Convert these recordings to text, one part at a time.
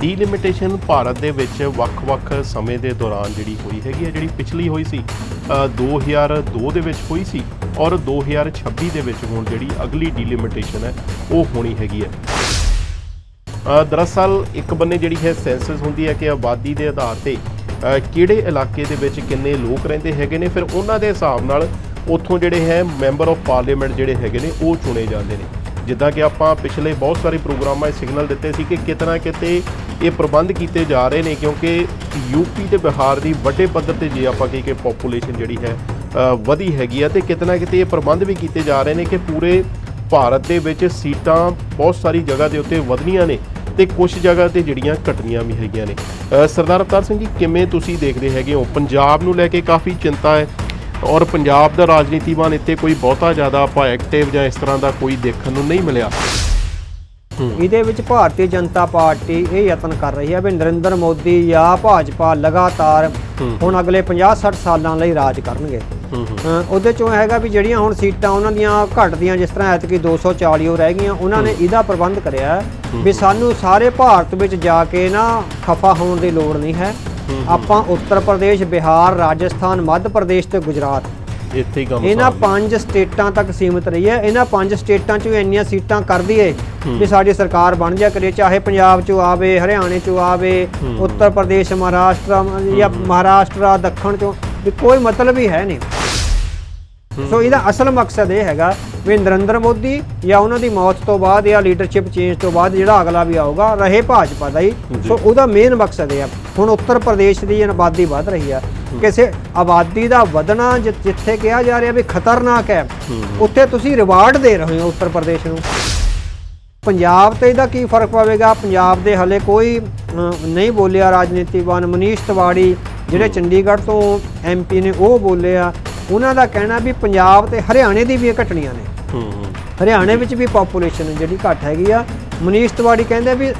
Delimitation Bharat ਦੇ ਵਿੱਚ ਵੱਖ-ਵੱਖ ਸਮੇਂ ਦੇ ਦੌਰਾਨ ਜਿਹੜੀ ਹੋਈ ਹੈਗੀ ਹੈ ਜਿਹੜੀ ਪਿਛਲੀ ਹੋਈ ਸੀ ਅ, 2002 ਦੇ ਵਿੱਚ ਹੋਈ ਸੀ ਔਰ 2026 ਦੇ ਵਿੱਚ ਹੁਣ ਜਿਹੜੀ ਅਗਲੀ ਡੀਲਿਮਿਟੇਸ਼ਨ ਹੈ ਉਹ ਹੋਣੀ ਹੈਗੀ ਹੈ। ਦਰਅਸਲ ਇੱਕ ਬੰਨੇ ਜਿਹੜੀ ਹੈ ਸੈਂਸਸ ਹੁੰਦੀ ਹੈ ਕਿ ਆਬਾਦੀ ਦੇ ਆਧਾਰ ਤੇ ਕਿਹੜੇ ਇਲਾਕੇ ਦੇ ਵਿੱਚ ਕਿੰਨੇ ਲੋਕ ਰਹਿੰਦੇ ਹੈਗੇ ਨੇ ਫਿਰ ਉਹਨਾਂ ਦੇ ਹਿਸਾਬ ਨਾਲ ਉੱਥੋਂ ਜਿਹੜੇ ਹੈ ਮੈਂਬਰ ਆਫ ਪਾਰਲੀਮੈਂਟ ਜਿਹੜੇ ਹੈਗੇ ਨੇ ਉਹ ਚੁਣੇ ਜਾਂਦੇ ਨੇ। ਜਿੱਦਾਂ ਕਿ ਆਪਾਂ ਪਿਛਲੇ ਬਹੁਤ ਸਾਰੇ ਪ੍ਰੋਗਰਾਮਾਂ 'ਚ ਸਿਗਨਲ ਦਿੱਤੇ ਸੀ ਕਿ ਕਿਤਨਾ ਕਿਤੇ ਇਹ ਪ੍ਰਬੰਧ ਕੀਤੇ ਜਾ ਰਹੇ ਨੇ, ਕਿਉਂਕਿ ਯੂਪੀ ਤੇ ਬਿਹਾਰ ਦੀ ਵੱਡੇ ਪੱਧਰ ਤੇ ਜੇ ਆਪਾਂ ਕਹੀ ਕਿ ਪੋਪੂਲੇਸ਼ਨ ਜਿਹੜੀ ਹੈ ਵਧੀ ਹੈਗੀ ਆ ਤੇ ਕਿਤਨਾ ਕਿਤੇ ਇਹ ਪ੍ਰਬੰਧ ਵੀ ਕੀਤੇ ਜਾ ਰਹੇ ਨੇ ਕਿ ਪੂਰੇ ਭਾਰਤ ਦੇ ਵਿੱਚ ਸੀਟਾਂ ਬਹੁਤ ਸਾਰੀ ਜਗ੍ਹਾ ਦੇ ਉੱਤੇ ਵਧਣੀਆਂ ਨੇ ਤੇ ਕੁਝ ਜਗ੍ਹਾ ਤੇ ਜਿਹੜੀਆਂ ਘਟਨੀਆਂ ਵੀ ਹੈਗੀਆਂ ਨੇ। ਸਰਦਾਰ ਅਵਤਾਰ ਸਿੰਘ ਜੀ, ਕਿਵੇਂ ਤੁਸੀਂ ਦੇਖਦੇ ਹੈਗੇ ਹੋ? ਪੰਜਾਬ ਨੂੰ ਲੈ ਕੇ ਕਾਫੀ ਚਿੰਤਾ ਹੈ ਔਰ ਪੰਜਾਬ ਦਾ ਰਾਜਨੀਤੀਵਾਨ ਇੱਥੇ ਕੋਈ ਬਹੁਤਾ ਜ਼ਿਆਦਾ ਆਪਾਂ ਐਕਟਿਵ ਜਾਂ ਇਸ ਤਰ੍ਹਾਂ ਦਾ ਕੋਈ ਦੇਖਣ ਨੂੰ ਨਹੀਂ ਮਿਲਿਆ। ਇਹਦੇ ਵਿੱਚ ਭਾਰਤੀ ਜਨਤਾ ਪਾਰਟੀ ਇਹ ਯਤਨ ਕਰ ਰਹੀ ਹੈ ਵੀ ਨਰਿੰਦਰ ਮੋਦੀ ਜਾਂ ਭਾਜਪਾ ਲਗਾਤਾਰ ਹੁਣ ਅਗਲੇ 50-60 ਸਾਲਾਂ ਲਈ ਰਾਜ ਕਰਨਗੇ। ਹੂੰ ਹੂੰ। ਉਹਦੇ ਚੋਂ ਹੈਗਾ ਵੀ ਜਿਹੜੀਆਂ ਹੁਣ ਸੀਟਾਂ ਉਹਨਾਂ ਦੀਆਂ ਘਟਦੀਆਂ ਜਿਸ ਤਰ੍ਹਾਂ ਐਤਕੀ 240 ਉਹ ਰਹਿ ਗਈਆਂ ਉਹਨਾਂ ਨੇ ਇਹਦਾ ਪ੍ਰਬੰਧ ਕਰਿਆ ਹੈ। ਵੀ ਸਾਨੂੰ ਸਾਰੇ ਭਾਰਤ ਵਿੱਚ ਜਾ ਕੇ ਨਾ ਖਫਾ ਹੋਣ ਦੀ ਲੋੜ ਨਹੀਂ ਹੈ। ਆਪਾਂ ਉੱਤਰ ਪ੍ਰਦੇਸ਼ ਬਿਹਾਰ ਰਾਜਸਥਾਨ ਮੱਧ ਪ੍ਰਦੇਸ਼ ਤੇ ਗੁਜਰਾਤ। ਇੱਥੇ ਹੀ ਕੰਮ ਇਹਨਾਂ ਪੰਜ ਸਟੇਟਾਂ ਤੱਕ ਸੀਮਿਤ ਰਹੀ ਹੈ। ਇਹਨਾਂ ਪੰਜ ਸਟੇਟਾਂ 'ਚੋਂ ਇੰਨੀਆਂ ਸੀਟਾਂ ਕਰ ਦਈਏ ਵੀ ਸਾਡੀ ਸਰਕਾਰ ਬਣ ਜਾ ਕਰੇ ਚਾਹੇ ਪੰਜਾਬ 'ਚੋਂ ਆਵੇ ਹਰਿਆਣੇ 'ਚੋਂ ਆਵੇ ਉੱਤਰ ਪ੍ਰਦੇਸ਼ ਮਹਾਰਾਸ਼ਟਰ ਜਾਂ ਮਹਾਰਾਸ਼ਟਰ ਦੱਖਣ 'ਚੋਂ ਵੀ ਕੋਈ ਮਤਲਬ ਹੀ ਹੈ ਨਹੀਂ। ਸੋ ਇਹਦਾ ਅਸਲ ਮਕਸਦ ਇਹ ਹੈਗਾ ਵੀ ਨਰਿੰਦਰ ਮੋਦੀ ਜਾਂ ਉਹਨਾਂ ਦੀ ਮੌਤ ਤੋਂ ਬਾਅਦ ਜਾਂ ਲੀਡਰਸ਼ਿਪ ਚੇਂਜ ਤੋਂ ਬਾਅਦ ਜਿਹੜਾ ਅਗਲਾ ਵੀ ਆਊਗਾ ਰਹੇ ਭਾਜਪਾ ਦਾ ਹੀ। ਸੋ ਉਹਦਾ ਮੇਨ ਮਕਸਦ ਇਹ ਆ। ਹੁਣ ਉੱਤਰ ਪ੍ਰਦੇਸ਼ ਦੀ ਆਬਾਦੀ ਵੱਧ ਰਹੀ ਆ। ਕਿਸੇ ਆਬਾਦੀ ਦਾ ਵਧਣਾ ਜਿੱਥੇ ਕਿਹਾ ਜਾ ਰਿਹਾ ਵੀ ਖਤਰਨਾਕ ਹੈ ਉੱਥੇ ਤੁਸੀਂ ਰਿਵਾਰਡ ਦੇ ਰਹੇ ਹੋ ਉੱਤਰ ਪ੍ਰਦੇਸ਼ ਨੂੰ। ਪੰਜਾਬ ਤੇ ਇਹਦਾ ਕੀ ਫ਼ਰਕ ਪਵੇਗਾ? ਪੰਜਾਬ ਦੇ ਹਲੇ ਕੋਈ ਨਹੀਂ ਬੋਲਿਆ ਰਾਜਨੀਤੀਵਾਨ ਮਨੀਸ਼ ਤਿਵਾੜੀ ਜਿਹੜੇ ਚੰਡੀਗੜ੍ਹ ਤੋਂ ਐਮਪੀ ਨੇ ਉਹ ਬੋਲੇ ਆ। ਉਹਨਾਂ ਦਾ ਕਹਿਣਾ ਵੀ ਪੰਜਾਬ ਤੇ ਹਰਿਆਣੇ ਦੀ ਵੀ ਇਹ ਘਟਣੀਆਂ ਨੇ। ਹਰਿਆਣੇ ਵਿੱਚ ਵੀ ਪਾਪੂਲੇਸ਼ਨ ਜਿਹੜੀ ਘੱਟ ਹੈਗੀ ਆ। ਮਨੀਸ਼ ਤਿਵਾੜੀ ਕਹਿੰਦੇ ਵੀ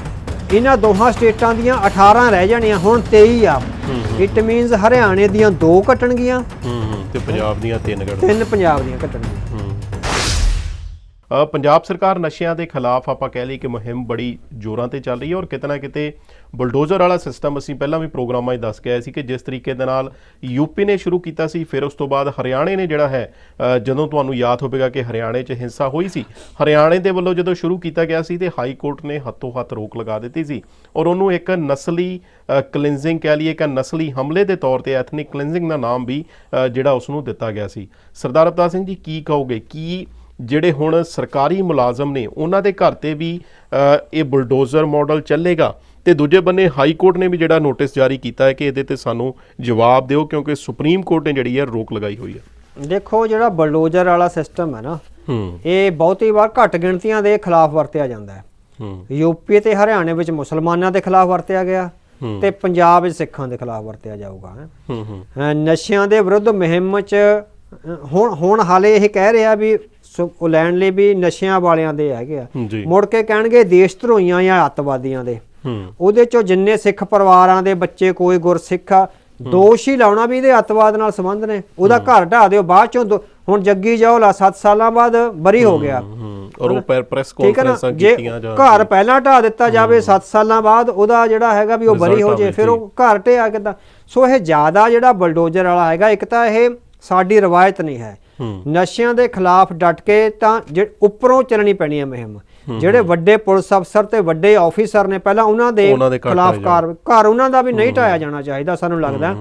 ਇਹਨਾਂ ਦੋਹਾਂ ਸਟੇਟਾਂ ਦੀਆਂ 18 ਰਹਿ ਜਾਣੀਆਂ ਹੁਣ 23 ਆ। ਇਟ ਮੀਨਸ ਹਰਿਆਣੇ ਦੀਆਂ ਦੋ ਘਟਣਗੀਆਂ। ਹੂੰ ਹੂੰ ਤੇ ਪੰਜਾਬ ਦੀਆਂ ਤਿੰਨ ਗੜ ਤਿੰਨ ਪੰਜਾਬ ਦੀਆਂ ਘਟਣਗੀਆਂ। ਪੰਜਾਬ ਸਰਕਾਰ ਨਸ਼ਿਆਂ ਦੇ ਖਿਲਾਫ ਆਪਾਂ ਕਹਿ ਲਈ ਕਿ ਮੁਹਿੰਮ ਬੜੀ ਜ਼ੋਰਾਂ ਤੇ ਚੱਲ ਰਹੀ ਹੈ ਔਰ ਕਿਤੇ ਨਾ ਕਿਤੇ ਬੁਲਡੋਜ਼ਰ ਵਾਲਾ ਸਿਸਟਮ ਅਸੀਂ ਪਹਿਲਾਂ ਵੀ ਪ੍ਰੋਗਰਾਮਾਂ 'ਚ ਦੱਸ ਕੇ ਆਏ ਸੀ ਕਿ ਜਿਸ ਤਰੀਕੇ ਦੇ ਨਾਲ ਯੂਪੀ ਨੇ ਸ਼ੁਰੂ ਕੀਤਾ ਸੀ, ਫਿਰ ਉਸ ਤੋਂ ਬਾਅਦ ਹਰਿਆਣੇ ਨੇ ਜਿਹੜਾ ਹੈ ਜਦੋਂ ਤੁਹਾਨੂੰ ਯਾਦ ਹੋਵੇਗਾ ਕਿ ਹਰਿਆਣੇ 'ਚ ਹਿੰਸਾ ਹੋਈ ਸੀ, ਹਰਿਆਣੇ ਦੇ ਵੱਲੋਂ ਜਦੋਂ ਸ਼ੁਰੂ ਕੀਤਾ ਗਿਆ ਸੀ ਤੇ ਹਾਈ ਕੋਰਟ ਨੇ ਹੱਥੋਂ ਹੱਥ ਰੋਕ ਲਗਾ ਦਿੱਤੀ ਸੀ ਔਰ ਉਹਨੂੰ ਇੱਕ ਨਸਲੀ ਕਲੀਨਜ਼ਿੰਗ ਕਹਿ ਲਈਏ ਕਿ ਨਸਲੀ ਹਮਲੇ ਦੇ ਤੌਰ ਤੇ ਐਥਨਿਕ ਕਲੀਨਜ਼ਿੰਗ ਦਾ ਨਾਮ ਵੀ ਜਿਹੜਾ ਉਸ ਨੂੰ ਦਿੱਤਾ ਗਿਆ ਸੀ। ਸਰਦਾਰ ਅਵਤਾਰ ਸਿੰਘ ਜੀ ਕੀ ਕਹੋਗੇ? ਕੀ ਜਿਹੜੇ ਹੁਣ ਸਰਕਾਰੀ ਮੁਲਾਜ਼ਮ ਨੇ ਉਹਨਾਂ ਦੇ ਘਰ ਤੇ ਵੀ ਇਹ ਬੁਲਡੋਜ਼ਰ ਮਾਡਲ ਚੱਲੇਗਾ। ਤੇ ਦੂਜੇ ਬੰਨੇ ਹਾਈ ਕੋਰਟ ਨੇ ਵੀ ਜਿਹੜਾ ਨੋਟਿਸ ਜਾਰੀ ਕੀਤਾ ਹੈ ਕਿ ਇਹਦੇ ਤੇ ਸਾਨੂੰ ਜਵਾਬ ਦਿਓ ਕਿਉਂਕਿ ਸੁਪਰੀਮ ਕੋਰਟ ਨੇ ਜਿਹੜੀ ਹੈ ਰੋਕ ਲਗਾਈ ਹੋਈ ਹੈ। ਦੇਖੋ ਜਿਹੜਾ ਬਲਡੋਜ਼ਰ ਵਾਲਾ ਸਿਸਟਮ ਹੈ ਨਾ ਇਹ ਬਹੁਤੀ ਵਾਰ ਘੱਟ ਗਿਣਤੀਆਂ ਦੇ ਖਿਲਾਫ ਵਰਤਿਆ ਜਾਂਦਾ ਹੈ। ਯੂਪੀ ਤੇ ਹਰਿਆਣੇ ਵਿੱਚ ਮੁਸਲਮਾਨਾਂ ਦੇ ਖਿਲਾਫ ਵਰਤਿਆ ਗਿਆ ਤੇ ਪੰਜਾਬ ਵਿੱਚ ਸਿੱਖਾਂ ਦੇ ਖਿਲਾਫ ਵਰਤਿਆ ਜਾਊਗਾ ਨਸ਼ਿਆਂ ਦੇ ਵਿਰੁੱਧ ਮੁਹਿੰਮ 'ਚ ਹੁਣ ਹੁਣ ਹਾਲੇ ਇਹ ਕਹਿ ਰਿਹਾ ਵੀ ਉਹ ਲੈਣ ਲਈ ਵੀ ਨਸ਼ਿਆਂ ਵਾਲਿਆਂ ਦੇ ਹੈਗੇ ਆ। ਮੁੜ ਕੇ ਕਹਿਣਗੇ ਦੇਸ਼ ਧਰੋਈਆਂ ਜਾਂ ਅੱਤਵਾਦੀਆਂ ਦੇ। ਉਹਦੇ ਚੋਂ ਜਿੰਨੇ ਸਿੱਖ ਪਰਿਵਾਰਾਂ ਦੇ ਬੱਚੇ ਕੋਈ ਗੁਰਸਿੱਖ ਆ ਦੋਸ਼ ਹੀ ਲਾਉਣਾ ਵੀ ਇਹਦੇ ਅੱਤਵਾਦ ਨਾਲ ਸੰਬੰਧ ਨੇ। ਉਹਦਾ ਘਰ ਢਾ ਦਿਓ ਬਾਅਦ ਚੋਂ ਹੁਣ ਜੱਗੀ ਜੌਹਲਾ 7 ਸਾਲਾਂ ਬਾਅਦ ਬਰੀ ਹੋ ਗਿਆ। ਔਰ ਉਹ ਪ੍ਰੈਸ ਕਾਨਫਰੰਸਾਂ ਕੀਤੀਆਂ ਜਾਂ ਘਰ ਪਹਿਲਾਂ ਢਾ ਦਿੱਤਾ ਜਾਵੇ 7 ਸਾਲਾਂ ਬਾਅਦ ਉਹਦਾ ਜਿਹੜਾ ਹੈਗਾ ਵੀ ਉਹ ਬਰੀ ਹੋ ਜੇ ਫਿਰ ਉਹ ਘਰ ਢਿਆ ਕਿੱਦਾਂ? ਸੋ ਇਹ ਜ਼ਿਆਦਾ ਜਿਹੜਾ ਬਲਡੋਜ਼ਰ ਵਾਲਾ ਹੈਗਾ ਇੱਕ ਤਾਂ ਇਹ ਸਾਡੀ ਰਵਾਇਤ ਨਹੀਂ ਹੂੰ। ਨਸ਼ਿਆਂ ਦੇ ਖਿਲਾਫ ਡਟ ਕੇ ਤਾਂ ਉੱਪਰੋਂ ਚੱਲਣੀ ਪੈਣੀ ਹੈ ਮੁਹਿੰਮ। ਜਿਹੜੇ ਵੱਡੇ ਪੁਲਿਸ ਅਫਸਰ ਤੇ ਵੱਡੇ ਆਫੀਸਰ ਨੇ ਪਹਿਲਾਂ ਉਹਨਾਂ ਦੇ ਖਿਲਾਫ ਘਰ ਉਹਨਾਂ ਦਾ ਵੀ ਨਹੀਂ ਢਾਇਆ ਜਾਣਾ ਚਾਹੀਦਾ ਸਾਨੂੰ ਲੱਗਦਾ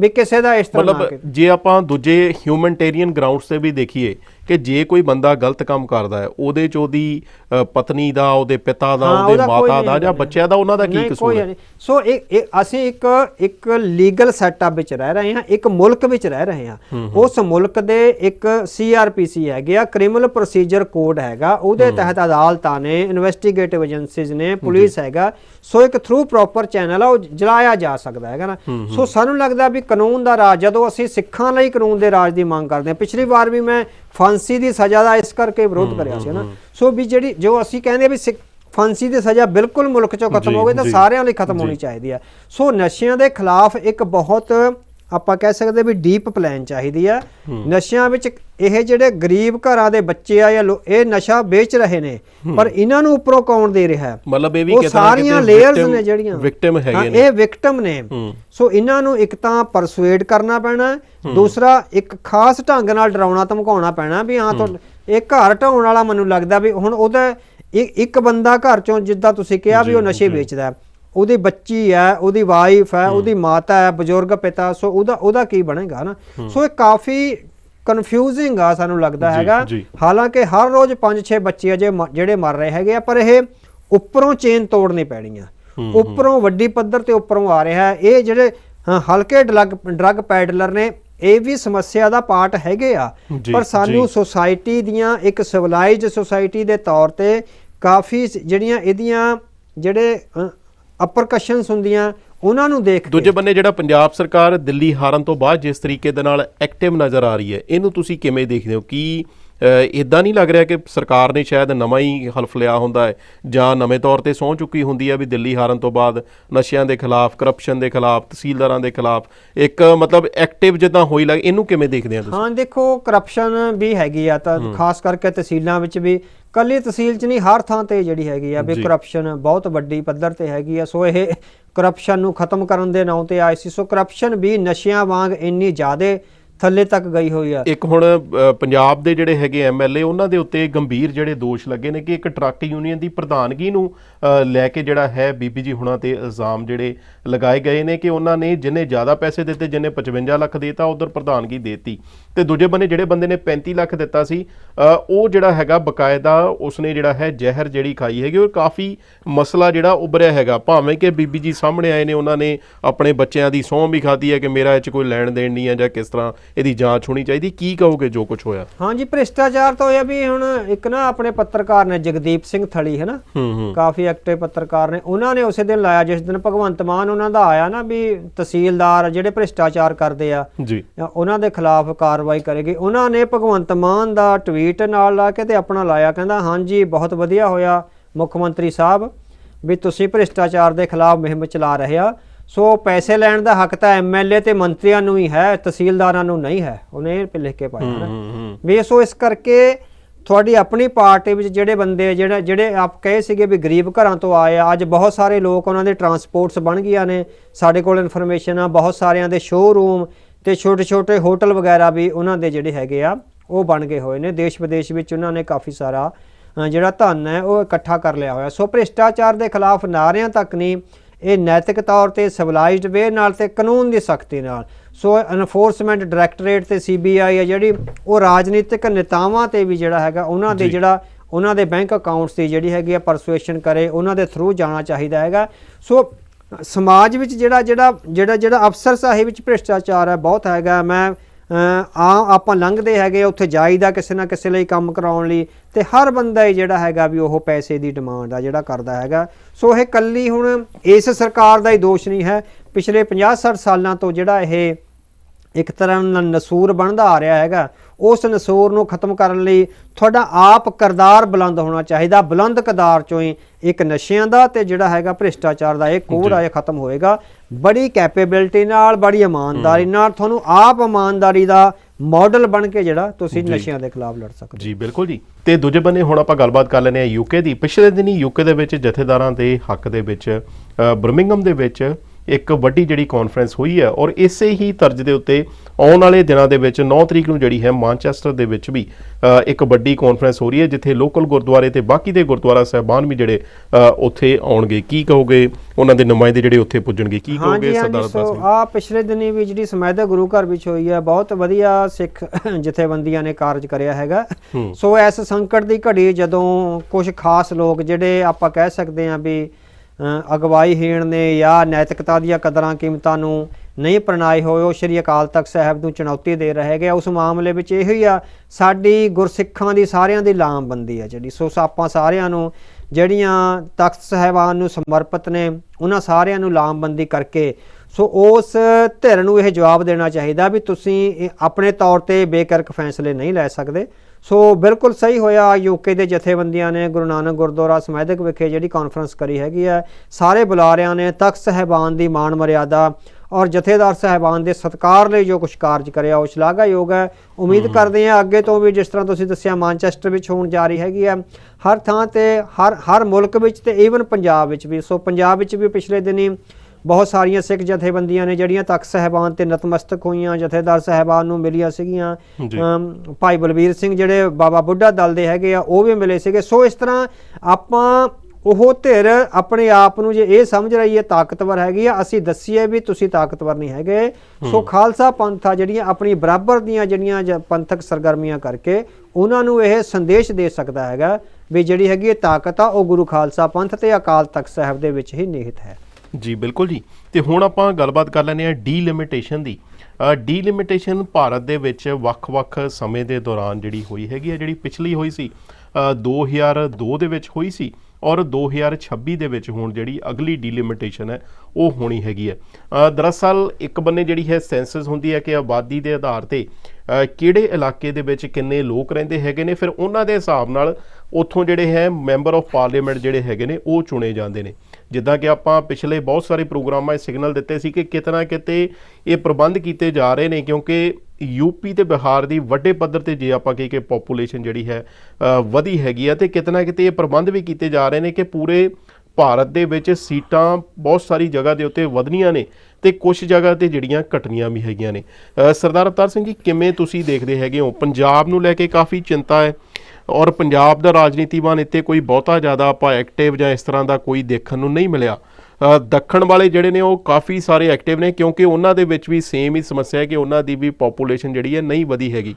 ਵੀ ਕਿਸੇ ਦਾ ਇਸ ਤਰ੍ਹਾਂ ਮਤਲਬ ਜੇ ਆਪਾਂ ਦੂਜੇ ਹਿਊਮਨਟੇਰੀਅਨ ਗਰਾਊਂਡਸ ਤੇ ਵੀ ਦੇਖੀਏ ਕਿ ਜੇ ਕੋਈ ਬੰਦਾ ਗਲਤ ਕੰਮ ਕਰਦਾ ਹੈ ਉਹਦੇ ਚ ਉਹਦੀ ਅ, ਪਤਨੀ ਦਾ ਉਹਦੇ ਪਿਤਾ ਦਾ ਹਾਂ, ਉਹਦੇ ਉਹਦਾ ਕੋਈ ਮਾਤਾ ਦਾ ਜਾਂ ਬੱਚਿਆਂ ਦਾ ਉਹਨਾਂ ਦਾ ਕੀ ਨਹੀਂ, ਕਸੂਰ ਕੋਈ ਹੈ? ਨਹੀਂ। ਸੋ ਇਹ ਇਹ- ਅਸੀਂ ਇੱਕ ਇੱਕ ਲੀਗਲ ਸੈਟਅਪ ਵਿੱਚ ਰਹਿ ਰਹੇ ਹਾਂ ਇੱਕ ਮੁਲਕ ਵਿੱਚ ਰਹਿ ਰਹੇ ਹਾਂ। ਉਸ ਮੁਲਕ ਦੇ ਇੱਕ ਸੀਆਰਪੀਸੀ ਹੈਗੇ ਆ ਕ੍ਰਿਮੀਨਲ ਪ੍ਰੋਸੀਜਰ ਕੋਡ ਹੈਗਾ ਉਹਦੇ ਤਹਿਤ ਅਦਾਲਤਾਂ ਨੇ ਇਨਵੈਸਟੀਗੇਟਿਵ ਏਜੰਸੀਜ਼ ਨੇ ਪੁਲਿਸ ਹੈਗਾ। ਸੋ ਇੱਕ ਥਰੂ ਪ੍ਰੋਪਰ ਚੈਨਲ ਆ ਉਹ ਜਲਾਇਆ ਜਾ ਸਕਦਾ ਹੈਗਾ ਨਾ। ਸੋ ਸਾਨੂੰ ਲੱਗਦਾ ਵੀ ਕਾਨੂੰਨ ਦਾ ਰਾਜ ਜਦੋਂ ਅਸੀਂ ਸਿੱਖਾਂ ਲਈ ਕਾਨੂੰਨ ਦੇ ਰਾਜ ਦੀ ਮੰਗ ਕਰਦੇ ਹਾਂ ਪਿਛਲੀ ਵਾਰ ਵੀ ਮੈਂ ਫਾਂਸੀ ਦੀ ਸਜ਼ਾ ਦਾ ਇਸ ਕਰਕੇ ਵਿਰੋਧ ਕਰਿਆ ਸੀ ਨਾ ਸੋ ਵੀ ਜਿਹੜੀ ਜੋ ਅਸੀਂ ਕਹਿੰਦੇ ਵੀ ਫਾਂਸੀ ਦੀ ਸਜ਼ਾ ਬਿਲਕੁਲ ਮੁਲਕ ਚੋਂ ਖਤਮ ਹੋ ਗਈ ਤਾਂ ਸਾਰਿਆਂ ਲਈ ਖਤਮ ਹੋਣੀ ਚਾਹੀਦੀ ਹੈ। ਸੋ ਨਸ਼ਿਆਂ ਦੇ ਖਿਲਾਫ ਇੱਕ ਬਹੁਤ ਆਪਾਂ ਕਹਿ ਸਕਦੇ ਵੀ ਡੀਪ ਪਲਾਨ ਚਾਹੀਦੀ ਆ। ਨਸ਼ਿਆਂ ਵਿੱਚ ਇਹ ਜਿਹੜੇ ਗਰੀਬ ਘਰਾਂ ਦੇ ਬੱਚੇ ਆ ਜਾਂ ਇਹ ਨਸ਼ਾ ਵੇਚ ਰਹੇ ਨੇ ਪਰ ਇਹਨਾਂ ਨੂੰ ਉੱਪਰੋਂ ਕੌਣ ਦੇ ਰਿਹਾ? ਹੈ ਮਤਲਬ ਇਹ ਵੀ ਕਿਤੇ ਸਾਰੀਆਂ ਲੇਅਰਸ ਨੇ ਜਿਹੜੀਆਂ। ਹਾਂ, ਹੈਗੇ ਨੇ। ਇਹ ਵਿਕਟਮ ਨੇ। ਸੋ ਇਹਨਾਂ ਨੂੰ ਇੱਕ ਤਾਂ ਪਰਸੂਏਡ ਕਰਨਾ ਪੈਣਾ ਦੂਸਰਾ ਇੱਕ ਖਾਸ ਢੰਗ ਨਾਲ ਡਰਾਉਣਾ ਧਮਕਾਉਣਾ ਪੈਣਾ ਵੀ ਹਾਂ ਤੋਂ ਇਹ ਘਰ ਢਾਉਣ ਵਾਲਾ ਮੈਨੂੰ ਲੱਗਦਾ ਵੀ ਹੁਣ ਉਹਦਾ ਇੱਕ ਬੰਦਾ ਘਰ ਚੋਂ ਜਿੱਦਾਂ ਤੁਸੀਂ ਕਿਹਾ ਵੀ ਉਹ ਨਸ਼ੇ ਵੇਚਦਾ। ਹੈ, ਉਹਦੀ ਬੱਚੀ ਹੈ ਉਹਦੀ ਵਾਈਫ ਹੈ ਉਹਦੀ ਮਾਤਾ ਹੈ ਬਜ਼ੁਰਗ ਪਿਤਾ ਸੋ ਉਹਦਾ ਉਹਦਾ ਕੀ ਬਣੇਗਾ ਨਾ? ਸੋ ਇਹ ਕਾਫੀ ਕਨਫਿਊਜ਼ਿੰਗ ਆ ਸਾਨੂੰ ਲੱਗਦਾ ਹੈਗਾ। ਹਾਲਾਂਕਿ ਹਰ ਰੋਜ਼ 5-6 ਬੱਚੇ ਅਜੇ ਜਿਹੜੇ ਮਰ ਰਹੇ ਹੈਗੇ ਆ ਪਰ ਇਹ ਉੱਪਰੋਂ ਚੇਨ ਤੋੜਨੀ ਪੈਣੀਆਂ। ਉੱਪਰੋਂ ਵੱਡੀ ਪੱਧਰ ਤੇ ਉੱਪਰੋਂ ਆ ਰਿਹਾ ਇਹ ਜਿਹੜੇ ਹਲਕੇ ਡਰੱਗ ਡਰੱਗ ਪੈਡਲਰ ਨੇ ਇਹ ਵੀ ਸਮੱਸਿਆ ਦਾ ਪਾਰਟ ਹੈਗੇ ਆ। ਪਰ ਸਾਨੂੰ। ਸੋਸਾਇਟੀ ਦੀਆਂ ਇੱਕ ਸਿਵਲਾਈਜ਼ਡ ਸੋਸਾਇਟੀ ਦੇ ਤੌਰ ਤੇ ਕਾਫੀ ਜਿਹੜੀਆਂ ਇਹਦੀਆਂ ਜਿਹੜੇ ਅਪਰਕਸ਼ਨਸ ਹੁੰਦੀਆਂ, ਉਹਨਾਂ ਨੂੰ ਦੇਖ ਕੇ ਦੂਜੇ ਬੰਨੇ ਜਿਹੜਾ ਪੰਜਾਬ ਸਰਕਾਰ ਦਿੱਲੀ ਹਾਰਨ ਤੋਂ ਬਾਅਦ ਜਿਸ ਤਰੀਕੇ ਦੇ ਨਾਲ ਐਕਟਿਵ ਨਜ਼ਰ ਆ ਰਹੀ ਹੈ, ਇਹਨੂੰ ਤੁਸੀਂ ਕਿਵੇਂ ਦੇਖਦੇ ਹੋ? ਕੀ ਇਦਾਂ ਨਹੀਂ ਲੱਗ ਰਿਹਾ ਕਿ ਸਰਕਾਰ ਨੇ ਸ਼ਾਇਦ ਨਵਾਂ ਹੀ ਹਲਫ ਲਿਆ ਹੁੰਦਾ ਹੈ ਜਾਂ ਨਵੇਂ ਤੌਰ ਤੇ ਸਹੁੰ ਚੁੱਕੀ ਹੁੰਦੀ ਹੈ ਵੀ ਦਿੱਲੀ ਹਾਰਨ ਤੋਂ ਬਾਅਦ ਨਸ਼ਿਆਂ ਦੇ ਖਿਲਾਫ ਕਰਪਸ਼ਨ ਦੇ ਖਿਲਾਫ ਤਹਿਸੀਲਦਾਰਾਂ ਦੇ ਖਿਲਾਫ ਇੱਕ ਮਤਲਬ ਐਕਟਿਵ ਜਿੱਦਾਂ ਹੋਈ ਲੱਗ ਇਹਨੂੰ ਕਿਵੇਂ ਦੇਖਦੇ ਆ ਤੁਸੀਂ? ਹਾਂ ਦੇਖੋ ਕਰਪਸ਼ਨ ਵੀ ਹੈਗੀ ਆ ਤਾਂ ਖਾਸ ਕਰਕੇ ਤਹਿਸੀਲਾਂ ਵਿੱਚ ਵੀ ਕੱਲੀ ਤਹਿਸੀਲ 'ਚ ਨਹੀਂ ਹਰ ਥਾਂ ਤੇ ਜਿਹੜੀ ਹੈਗੀ ਆ ਵੀ। ਕਰਪਸ਼ਨ ਬਹੁਤ ਵੱਡੀ ਪੱਧਰ ਤੇ ਹੈਗੀ ਆ। ਸੋ ਇਹ ਕਰਪਸ਼ਨ ਨੂੰ ਖਤਮ ਕਰਨ ਦੇ ਨਾਂ ਤੇ ਆਈ ਸੀ। ਸੋ ਕਰਪਸ਼ਨ ਵੀ ਨਸ਼ਿਆਂ ਵਾਂਗ ਇੰਨੀ ਜ਼ਿਆਦੇ ਥੱਲੇ ਤੱਕ ਗਈ ਹੋਈ ਆ। ਇੱਕ ਹੁਣ ਅ, ਪੰਜਾਬ ਦੇ ਜਿਹੜੇ ਹੈਗੇ ਐਮਐਲਏ ਉਹਨਾਂ ਦੇ ਉੱਤੇ ਗੰਭੀਰ ਜਿਹੜੇ ਦੋਸ਼ ਲੱਗੇ ਨੇ ਕਿ ਇੱਕ ਟਰੱਕ ਯੂਨੀਅਨ ਦੀ ਪ੍ਰਧਾਨਗੀ ਨੂੰ ਅ, ਲੈ ਕੇ ਜਿਹੜਾ ਹੈ ਬੀਬੀ ਜੀ ਹੁਣਾਂ ਤੇ ਇਲਜ਼ਾਮ ਜਿਹੜੇ ਲਗਾਏ ਗਏ ਨੇ ਕਿ ਉਹਨਾਂ ਨੇ ਜਿੰਨੇ ਜ਼ਿਆਦਾ ਪੈਸੇ ਦਿੱਤੇ ਜਿੰਨੇ 55 ਲੱਖ ਦੇਤਾ ਉਧਰ ਪ੍ਰਧਾਨਗੀ ਦੇਤੀ। ਤੇ ਦੂਜੇ ਬੰਨੇ ਜਿਹੜੇ ਬੰਦੇ ਨੇ 35 ਲੱਖ ਦਿੱਤਾ ਸੀ ਅ, ਉਹ ਜਿਹੜਾ ਹੈਗਾ ਬਕਾਇਦਾ ਉਸਨੇ ਜਿਹੜਾ ਹੈ ਜ਼ਹਿਰ ਜਿਹੜੀ ਖਾਈ ਹੈਗੀ ਉਹ ਕਾਫੀ ਮਸਲਾ ਜਿਹੜਾ ਉਭਰਿਆ ਹੈਗਾ। ਭਾਵੇਂ ਕਿ ਬੀਬੀ ਜੀ ਸਾਹਮਣੇ ਆਏ ਨੇ ਉਹਨਾਂ ਨੇ ਆਪਣੇ ਬੱਚਿਆਂ ਦੀ ਸਹੁੰ ਵੀ ਖਾਧੀ ਹੈ ਕਿ ਮੇਰਾ ਇਹ 'ਚ ਕੋਈ ਲੈਣ ਦੇਣ ਨਹੀਂ ਹੈ ਜਾਂ ਕਿਸ ਤਰ੍ਹਾਂ ਇਹਦੀ ਜਾਂਚ ਹੋਣੀ ਚਾਹੀਦੀ। ਕੀ ਕਹੋਗੇ ਜੋ ਕੁਝ ਹੋਇਆ? ਹਾਂਜੀ ਭ੍ਰਿਸ਼ਟਾਚਾਰ ਤਾਂ ਹੋਇਆ ਵੀ ਹੁਣ ਇੱਕ ਨਾ ਆਪਣੇ ਪੱਤਰਕਾਰ ਨੇ ਜਗਦੀਪ ਸਿੰਘ ਥਲੀ ਹੈ ਨਾ? ਕਾਫੀ ਐਕਟਿਵ ਪੱਤਰਕਾਰ ਨੇ। ਉਹਨਾਂ ਨੇ ਉਸੇ ਦਿਨ ਲਾਇਆ ਜਿਸ ਦਿਨ ਭਗਵੰਤ ਮਾਨ ਉਹਨਾਂ ਦਾ ਆਇਆ ਨਾ ਵੀ ਤਹਿਸੀਲਦਾਰ ਜਿਹੜੇ ਭ੍ਰਿਸ਼ਟਾਚਾਰ ਕਰਦੇ ਆ ਜਾਂ। ਉਹਨਾਂ ਦੇ ਖਿਲਾਫ ਕਾਰਵਾਈ ਕਰੇਗੀ। ਉਹਨਾਂ ਨੇ ਭਗਵੰਤ ਮਾਨ ਦਾ ਟਵੀਟ ਨਾਲ ਲਾ ਕੇ ਤੇ ਆਪਣਾ ਲਾਇਆ ਕਹਿੰਦਾ ਹਾਂਜੀ ਬਹੁਤ ਵਧੀਆ ਹੋਇਆ ਮੁੱਖ ਮੰਤਰੀ ਸਾਹਿਬ ਵੀ ਤੁਸੀਂ ਭ੍ਰਿਸ਼ਟਾਚਾਰ ਦੇ ਖਿਲਾਫ ਮੁਹਿੰਮ ਚਲਾ ਰਹੇ ਆ। ਸੋ ਪੈਸੇ ਲੈਣ ਦਾ ਹੱਕ ਤਾਂ ਐਮਐਲਏ ਤੇ ਮੰਤਰੀਆਂ ਨੂੰ ਹੀ ਹੈ ਤਹਿਸੀਲਦਾਰਾਂ ਨੂੰ ਨਹੀਂ ਹੈ। ਉਹਨੇ ਇਹ ਲਿਖ ਕੇ ਪਾਇਆ ਨਾ। ਵੀ ਸੋ ਇਸ ਕਰਕੇ ਤੁਹਾਡੀ ਆਪਣੀ ਪਾਰਟੀ ਵਿੱਚ ਜਿਹੜੇ ਬੰਦੇ ਜਿਹੜੇ ਜਿਹੜੇ ਆਪ ਕਹੇ ਸੀਗੇ ਵੀ ਗਰੀਬ ਘਰਾਂ ਤੋਂ ਆਏ ਆ ਅੱਜ ਬਹੁਤ ਸਾਰੇ ਲੋਕ ਉਹਨਾਂ ਦੇ ਟਰਾਂਸਪੋਰਟਸ ਬਣ ਗਈਆਂ ਨੇ। ਸਾਡੇ ਕੋਲ ਇਨਫੋਰਮੇਸ਼ਨ ਆ ਬਹੁਤ ਸਾਰਿਆਂ ਦੇ ਸ਼ੋਰੂਮ ਤੇ ਛੋਟੇ ਛੋਟੇ ਹੋਟਲ ਵਗੈਰਾ ਵੀ ਉਹਨਾਂ ਦੇ ਜਿਹੜੇ ਹੈਗੇ ਆ ਉਹ ਬਣ ਗਏ ਹੋਏ ਨੇ। ਦੇਸ਼ ਵਿਦੇਸ਼ ਵਿੱਚ ਉਹਨਾਂ ਨੇ ਕਾਫੀ ਸਾਰਾ ਜਿਹੜਾ ਧਨ ਹੈ ਉਹ ਇਕੱਠਾ ਕਰ ਲਿਆ ਹੋਇਆ। ਸੋ ਭ੍ਰਿਸ਼ਟਾਚਾਰ ਦੇ ਖਿਲਾਫ ਨਾਰਿਆਂ ਤੱਕ ਨਹੀਂ ਇਹ ਨੈਤਿਕ ਤੌਰ ਤੇ ਸਿਵਲਾਈਜ਼ਡ ਵੇ ਨਾਲ ਤੇ ਕਾਨੂੰਨ ਦੀ ਸਖਤੀ ਨਾਲ। ਸੋ ਐਨਫੋਰਸਮੈਂਟ ਡਾਇਰੈਕਟੋਰੇਟ ਤੇ ਸੀਬੀਆਈ ਹੈ ਜਿਹੜੀ ਉਹ ਰਾਜਨੀਤਿਕ ਨੇਤਾਵਾਂ ਤੇ ਵੀ ਜਿਹੜਾ ਹੈਗਾ ਉਹਨਾਂ ਦੇ। ਜਿਹੜਾ ਉਹਨਾਂ ਦੇ ਬੈਂਕ ਅਕਾਊਂਟਸ ਦੀ ਜਿਹੜੀ ਹੈਗੀ ਆ ਪਰਸੂਏਸ਼ਨ ਕਰੇ ਉਹਨਾਂ ਦੇ ਥਰੂ ਜਾਣਾ ਚਾਹੀਦਾ ਹੈਗਾ। ਸੋ ਸਮਾਜ ਵਿੱਚ ਜਿਹੜਾ ਜਿਹੜਾ ਜਿਹੜਾ ਜਿਹੜਾ ਅਫਸਰ ਸਾਹਿਬ ਵਿੱਚ ਭ੍ਰਿਸ਼ਟਾਚਾਰ ਹੈ ਬਹੁਤ ਹੈਗਾ। ਮੈਂ ਆ ਆਪਾਂ ਲੰਘਦੇ ਹੈਗੇ ਉੱਥੇ ਜਾਈਦਾ ਕਿਸੇ ਨਾ ਕਿਸੇ ਲਈ ਕੰਮ ਕਰਾਉਣ ਲਈ ਤੇ ਹਰ ਬੰਦਾ ਹੀ ਜਿਹੜਾ ਹੈਗਾ ਵੀ ਉਹ ਪੈਸੇ ਦੀ ਡਿਮਾਂਡ ਆ ਜਿਹੜਾ ਕਰਦਾ ਹੈਗਾ। ਸੋ ਇਹ ਕੱਲੀ ਹੁਣ ਇਸ ਸਰਕਾਰ ਦਾ ਹੀ ਦੋਸ਼ ਨਹੀਂ ਹੈ। ਪਿਛਲੇ 50-60 ਸਾਲਾਂ ਤੋਂ ਜਿਹੜਾ ਇਹ ਇੱਕ ਤਰ੍ਹਾਂ ਨਾਲ ਨਸੂਰ ਬਣਦਾ ਆ ਰਿਹਾ ਹੈਗਾ। ਉਸ ਨਸੂਰ ਨੂੰ ਖਤਮ ਕਰਨ ਲਈ ਤੁਹਾਡਾ ਆਪ ਕਰਦਾਰ ਬੁਲੰਦ ਹੋਣਾ ਚਾਹੀਦਾ। ਬੁਲੰਦ ਕਦਾਰ ਚੋਂ ਹੀ ਇੱਕ ਨਸ਼ਿਆਂ ਦਾ ਤੇ ਜਿਹੜਾ ਹੈਗਾ ਭ੍ਰਿਸ਼ਟਾਚਾਰ ਦਾ ਇਹ ਕੋੜ ਆ ਇਹ ਖਤਮ ਹੋਏਗਾ। ਬੜੀ ਕੈਪੇਬਿਲਿਟੀ ਨਾਲ ਬੜੀ ਇਮਾਨਦਾਰੀ ਨਾਲ ਤੁਹਾਨੂੰ ਆਪ ਇਮਾਨਦਾਰੀ ਦਾ ਮਾਡਲ ਬਣ ਕੇ ਜਿਹੜਾ ਤੁਸੀਂ ਨਸ਼ਿਆਂ ਦੇ ਖਿਲਾਫ ਲੜ ਸਕਦੇ। ਜੀ ਬਿਲਕੁਲ ਜੀ। ਤੇ ਦੂਜੇ ਬੰਨੇ ਹੁਣ ਆਪਾਂ ਗੱਲਬਾਤ ਕਰ ਲੈਨੇ ਆ ਯੂਕੇ ਦੀ। ਪਿਛਲੇ ਦਿਨੀ ਯੂਕੇ ਦੇ ਵਿੱਚ ਜਥੇਦਾਰਾਂ ਦੇ ਹੱਕ ਦੇ ਵਿੱਚ ਬਰਮਿੰਗਮ ਦੇ ਵਿੱਚ ਇੱਕ ਵੱਡੀ ਜਿਹੜੀ ਕਾਨਫਰੰਸ ਹੋਈ ਹੈ ਔਰ ਇਸੇ ਹੀ ਤਰਜ ਦੇ ਉੱਤੇ ਆਉਣ ਵਾਲੇ ਦਿਨਾਂ ਦੇ ਵਿੱਚ 9 ਤਰੀਕ ਨੂੰ ਜਿਹੜੀ ਹੈ ਮਾਨਚੈਸਟਰ ਦੇ ਵਿੱਚ ਵੀ ਇੱਕ ਵੱਡੀ ਕਾਨਫਰੰਸ ਹੋ ਰਹੀ ਹੈ ਜਿੱਥੇ ਲੋਕਲ ਗੁਰਦੁਆਰੇ ਤੇ ਬਾਕੀ ਦੇ ਗੁਰਦੁਆਰਾ ਸਾਹਿਬਾਨ ਵੀ ਜਿਹੜੇ ਉੱਥੇ ਆਉਣਗੇ। ਕੀ ਕਹੋਗੇ? ਉਹਨਾਂ ਦੇ ਨੁਮਾਇੰਦੇ ਜਿਹੜੇ ਉੱਥੇ ਪੁੱਜਣਗੇ ਕੀ ਕਹੋਗੇ ਸਰਦਾਰ ਹਾਂਜੀ ਅਰਦਾਸ ਸੋ ਸਿੰਘ? ਆ ਪਿਛਲੇ ਦਿਨੀ ਵੀ ਜਿਹੜੀ ਸਮੈਦਾ ਗੁਰੂ ਘਰ ਵਿੱਚ ਹੋਈ ਹੈ ਬਹੁਤ ਵਧੀਆ ਸਿੱਖ ਜਥੇਬੰਦੀਆਂ ਨੇ ਕਾਰਜ ਕਰਿਆ ਹੈਗਾ। ਸੋ ਇਸ ਸੰਕਟ ਦੀ ਘੜੀ ਜਦੋਂ ਕੁਝ ਖਾਸ ਲੋਕ ਜਿਹੜੇ ਆਪਾਂ ਕਹਿ ਸਕਦੇ ਹਾਂ ਵੀ ਅ, ਅਗਵਾਈਹੀਣ ਨੇ ਜਾਂ ਨੈਤਿਕਤਾ ਦੀਆਂ ਕਦਰਾਂ ਕੀਮਤਾਂ ਨੂੰ ਨਹੀਂ ਪ੍ਰਣਾਏ ਹੋਏ ਉਹ ਸ਼੍ਰੀ ਅਕਾਲ ਤਖਤ ਸਾਹਿਬ ਨੂੰ ਚੁਣੌਤੀ ਦੇ ਰਹੇ ਗਏ। ਉਸ ਮਾਮਲੇ ਵਿੱਚ ਇਹੋ ਹੀ ਆ ਸਾਡੀ ਗੁਰਸਿੱਖਾਂ ਦੀ ਸਾਰਿਆਂ ਦੀ ਲਾਮਬੰਦੀ ਆ ਜਿਹੜੀ। ਸੋ ਆਪਾਂ ਸਾਰਿਆਂ ਨੂੰ ਜਿਹੜੀਆਂ ਤਖਤ ਸਾਹਿਬਾਨ ਨੂੰ ਸਮਰਪਿਤ ਨੇ ਉਹਨਾਂ ਸਾਰਿਆਂ ਨੂੰ ਲਾਮਬੰਦੀ ਕਰਕੇ ਸੋ ਉਸ ਧਿਰ ਨੂੰ ਇਹ ਜਵਾਬ ਦੇਣਾ ਚਾਹੀਦਾ ਵੀ ਤੁਸੀਂ ਆਪਣੇ ਤੌਰ ਤੇ ਬੇਕਰਕ ਫੈਸਲੇ ਨਹੀਂ ਲੈ ਸਕਦੇ। ਸੋ ਬਿਲਕੁਲ ਸਹੀ ਹੋਇਆ ਯੂਕੇ ਦੇ ਜਥੇਬੰਦੀਆਂ ਨੇ ਗੁਰੂ ਨਾਨਕ ਗੁਰਦੁਆਰਾ ਸਮੈਦਕ ਵਿਖੇ ਜਿਹੜੀ ਕਾਨਫਰੰਸ ਕਰੀ ਹੈਗੀ ਹੈ ਸਾਰੇ ਬੁਲਾਰਿਆਂ ਨੇ ਤਖਤ ਸਹਿਬਾਨ ਦੀ ਮਾਣ ਮਰਿਆਦਾ ਔਰ ਜਥੇਦਾਰ ਸਾਹਿਬਾਨ ਦੇ ਸਤਕਾਰ ਲਈ ਜੋ ਕੁਝ ਕਾਰਜ ਕਰਿਆ ਉਹ ਸ਼ਲਾਘਾਯੋਗ ਹੈ। ਉਮੀਦ ਕਰਦੇ ਹਾਂ ਅੱਗੇ ਤੋਂ ਵੀ ਜਿਸ ਤਰ੍ਹਾਂ ਤੁਸੀਂ ਦੱਸਿਆ ਮਾਨਚੈਸਟਰ ਵਿੱਚ ਹੋਣ ਜਾ ਰਹੀ ਹੈਗੀ ਹੈ ਹਰ ਥਾਂ ਤੇ ਹਰ ਹਰ ਮੁਲਕ ਵਿੱਚ ਤੇ ਈਵਨ ਪੰਜਾਬ ਵਿੱਚ ਵੀ। ਸੋ ਪੰਜਾਬ ਵਿੱਚ ਵੀ ਪਿਛਲੇ ਦਿਨੀ ਬਹੁਤ ਸਾਰੀਆਂ ਸਿੱਖ ਜਥੇਬੰਦੀਆਂ ਨੇ ਜਿਹੜੀਆਂ ਤਖਤ ਸਾਹਿਬਾਨ ਤੇ ਨਤਮਸਤਕ ਹੋਈਆਂ ਜਥੇਦਾਰ ਸਾਹਿਬਾਨ ਨੂੰ ਮਿਲੀਆਂ ਸੀਗੀਆਂ। ਭਾਈ ਬਲਬੀਰ ਸਿੰਘ ਜਿਹੜੇ ਬਾਬਾ ਬੁੱਢਾ ਦਲ ਦੇ ਹੈਗੇ ਆ ਉਹ ਵੀ ਮਿਲੇ ਸੀਗੇ। ਸੋ ਇਸ ਤਰ੍ਹਾਂ ਆਪਾਂ ਉਹ ਧਿਰ ਆਪਣੇ ਆਪ ਨੂੰ ਜੇ ਇਹ ਸਮਝ ਰਹੀ ਹੈ ਤਾਕਤਵਰ ਹੈਗੀ ਆ। ਅਸੀਂ ਦੱਸੀਏ ਵੀ ਤੁਸੀਂ ਤਾਕਤਵਰ ਨਹੀਂ ਹੈਗੇ। ਸੋ ਖਾਲਸਾ ਪੰਥ ਆ ਜਿਹੜੀਆਂ ਆਪਣੀ ਬਰਾਬਰ ਦੀਆਂ ਜਿਹੜੀਆਂ ਪੰਥਕ ਸਰਗਰਮੀਆਂ ਕਰਕੇ ਉਹਨਾਂ ਨੂੰ ਇਹ ਸੰਦੇਸ਼ ਦੇ ਸਕਦਾ ਹੈਗਾ ਵੀ ਜਿਹੜੀ ਹੈਗੀ ਇਹ ਤਾਕਤ ਆ ਉਹ ਗੁਰੂ ਖਾਲਸਾ ਪੰਥ ਤੇ ਅਕਾਲ ਤਖਤ ਸਾਹਿਬ ਦੇ ਵਿੱਚ ਹੀ ਨਿਹਿਤ ਹੈ। ਜੀ ਬਿਲਕੁਲ ਜੀ। ਤੇ ਹੁਣ ਆਪਾਂ ਗੱਲਬਾਤ ਕਰ ਲੈਂਦੇ ਆ ਡੀਲਿਮਿਟੇਸ਼ਨ ਦੀ। ਡੀਲਿਮਿਟੇਸ਼ਨ ਭਾਰਤ ਦੇ ਵਿੱਚ ਵੱਖ-ਵੱਖ ਸਮੇਂ ਦੇ ਦੌਰਾਨ ਜਿਹੜੀ ਹੋਈ ਹੈਗੀ ਆ ਜਿਹੜੀ ਪਿਛਲੀ ਹੋਈ ਸੀ ਅ, 2002 ਦੇ ਵਿੱਚ ਹੋਈ ਸੀ ਔਰ 2026 ਦੇ ਵਿੱਚ ਹੁਣ ਜਿਹੜੀ ਅਗਲੀ ਡੀਲਿਮਿਟੇਸ਼ਨ ਹੈ ਉਹ ਹੋਣੀ ਹੈਗੀ ਹੈ। ਦਰਅਸਲ ਇੱਕ ਬੰਨੇ ਜਿਹੜੀ ਹੈ ਸੈਂਸਸ ਹੁੰਦੀ ਹੈ ਕਿ ਆਬਾਦੀ ਦੇ ਆਧਾਰ ਤੇ ਕਿਹੜੇ ਇਲਾਕੇ ਦੇ ਵਿੱਚ ਕਿੰਨੇ ਲੋਕ ਰਹਿੰਦੇ ਹੈਗੇ ਨੇ ਫਿਰ ਉਹਨਾਂ ਦੇ ਹਿਸਾਬ ਨਾਲ ਉੱਥੋਂ ਜਿਹੜੇ ਹੈ ਮੈਂਬਰ ਆਫ ਪਾਰਲੀਮੈਂਟ ਜਿਹੜੇ ਹੈਗੇ ਨੇ ਉਹ ਚੁਣੇ ਜਾਂਦੇ ਨੇ। ਜਿੱਦਾਂ ਕਿ ਆਪਾਂ ਪਿਛਲੇ ਬਹੁਤ ਸਾਰੇ ਪ੍ਰੋਗਰਾਮਾਂ 'ਚ ਸਿਗਨਲ ਦਿੱਤੇ ਸੀ ਕਿ ਕਿਤੇ ਨਾ ਕਿਤੇ ਇਹ ਪ੍ਰਬੰਧ ਕੀਤੇ ਜਾ ਰਹੇ ਨੇ, ਕਿਉਂਕਿ ਯੂਪੀ ਤੇ ਬਿਹਾਰ ਦੀ ਵੱਡੇ ਪੱਧਰ ਤੇ ਜੇ ਆਪਾਂ ਕਹੀ ਕਿ ਪੋਪੂਲੇਸ਼ਨ ਜਿਹੜੀ ਹੈ ਵਧੀ ਹੈਗੀ ਆ ਤੇ ਕਿਤੇ ਨਾ ਕਿਤੇ ਇਹ ਪ੍ਰਬੰਧ ਵੀ ਕੀਤੇ ਜਾ ਰਹੇ ਨੇ ਕਿ ਪੂਰੇ ਭਾਰਤ ਦੇ ਵਿੱਚ ਸੀਟਾਂ ਬਹੁਤ ਸਾਰੀ ਜਗ੍ਹਾ ਦੇ ਉੱਤੇ ਵਧਣੀਆਂ ਨੇ ਤੇ ਕੁਝ ਜਗ੍ਹਾ ਤੇ ਜਿਹੜੀਆਂ ਘਟਣੀਆਂ ਵੀ ਹੈਗੀਆਂ ਨੇ। ਸਰਦਾਰ ਅਵਤਾਰ ਸਿੰਘ ਜੀ, ਕਿਵੇਂ ਤੁਸੀਂ ਦੇਖਦੇ ਹੈਗੇ ਹੋ? ਪੰਜਾਬ ਨੂੰ ਲੈ ਕੇ ਕਾਫੀ ਚਿੰਤਾ ਹੈ। ਔਰ ਪੰਜਾਬ ਦਾ ਰਾਜਨੀਤੀਵਾਨ ਇੱਥੇ ਕੋਈ ਬਹੁਤਾ ਜ਼ਿਆਦਾ ਆਪਾਂ ਐਕਟਿਵ ਜਾਂ ਇਸ ਤਰ੍ਹਾਂ ਦਾ ਕੋਈ ਦੇਖਣ ਨੂੰ ਨਹੀਂ ਮਿਲਿਆ। ਦੱਖਣ ਵਾਲੇ ਜਿਹੜੇ ਨੇ ਉਹ ਕਾਫੀ ਸਾਰੇ ਐਕਟਿਵ ਨੇ ਕਿਉਂਕਿ ਉਹਨਾਂ ਦੇ ਵਿੱਚ ਵੀ ਸੇਮ ਹੀ ਸਮੱਸਿਆ ਹੈ ਕਿ ਉਹਨਾਂ ਦੀ ਵੀ ਪੋਪੂਲੇਸ਼ਨ ਜਿਹੜੀ ਹੈ ਨਹੀਂ ਵਧੀ ਹੈਗੀ।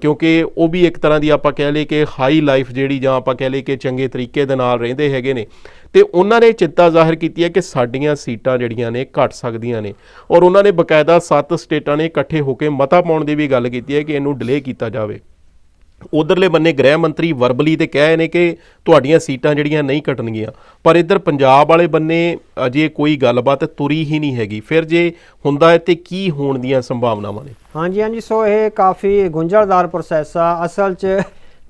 ਕਿਉਂਕਿ ਉਹ ਵੀ ਇੱਕ ਤਰ੍ਹਾਂ ਦੀ ਆਪਾਂ ਕਹਿ ਲਈਏ ਕਿ ਹਾਈ ਲਾਈਫ ਜਿਹੜੀ ਜਾਂ ਆਪਾਂ ਕਹਿ ਲਈਏ ਕਿ ਚੰਗੇ ਤਰੀਕੇ ਦੇ ਨਾਲ ਰਹਿੰਦੇ ਹੈਗੇ ਨੇ। ਤੇ ਉਹਨਾਂ ਨੇ ਚਿੰਤਾ ਜ਼ਾਹਿਰ ਕੀਤੀ ਹੈ ਕਿ ਸਾਡੀਆਂ ਸੀਟਾਂ ਜਿਹੜੀਆਂ ਨੇ ਘਟ ਸਕਦੀਆਂ ਨੇ। ਔਰ ਉਹਨਾਂ ਨੇ ਬਕਾਇਦਾ ਸੱਤ ਸਟੇਟਾਂ ਨੇ ਇਕੱਠੇ ਹੋ ਕੇ ਮਤਾ ਪਾਉਣ ਦੀ ਵੀ ਗੱਲ ਕੀਤੀ ਹੈ ਕਿ ਇਹਨੂੰ ਡਿਲੇ ਕੀਤਾ ਜਾਵੇ। ਉਧਰਲੇ ਬੰਨੇ ਗ੍ਰਹਿ ਮੰਤਰੀ ਵਰਬਲੀ ਤੇ ਕਹੇ ਨੇ ਕਿ ਤੁਹਾਡੀਆਂ ਸੀਟਾਂ ਜਿਹੜੀਆਂ ਨਹੀਂ ਕੱਟਣਗੀਆਂ। ਪਰ ਇੱਧਰ ਪੰਜਾਬ ਵਾਲੇ ਬੰਨੇ ਅਜੇ ਕੋਈ ਗੱਲਬਾਤ ਤੁਰੀ ਹੀ ਨਹੀਂ ਹੈਗੀ। ਫਿਰ ਜੇ ਹੁੰਦਾ ਹੈ ਤੇ ਕੀ ਹੋਣ ਦੀਆਂ ਸੰਭਾਵਨਾਵਾਂ ਨੇ? ਹਾਂਜੀ ਹਾਂਜੀ। ਸੋ ਇਹ ਕਾਫੀ ਗੁੰਝਲਦਾਰ ਪ੍ਰੋਸੈਸ ਆ। ਅਸਲ 'ਚ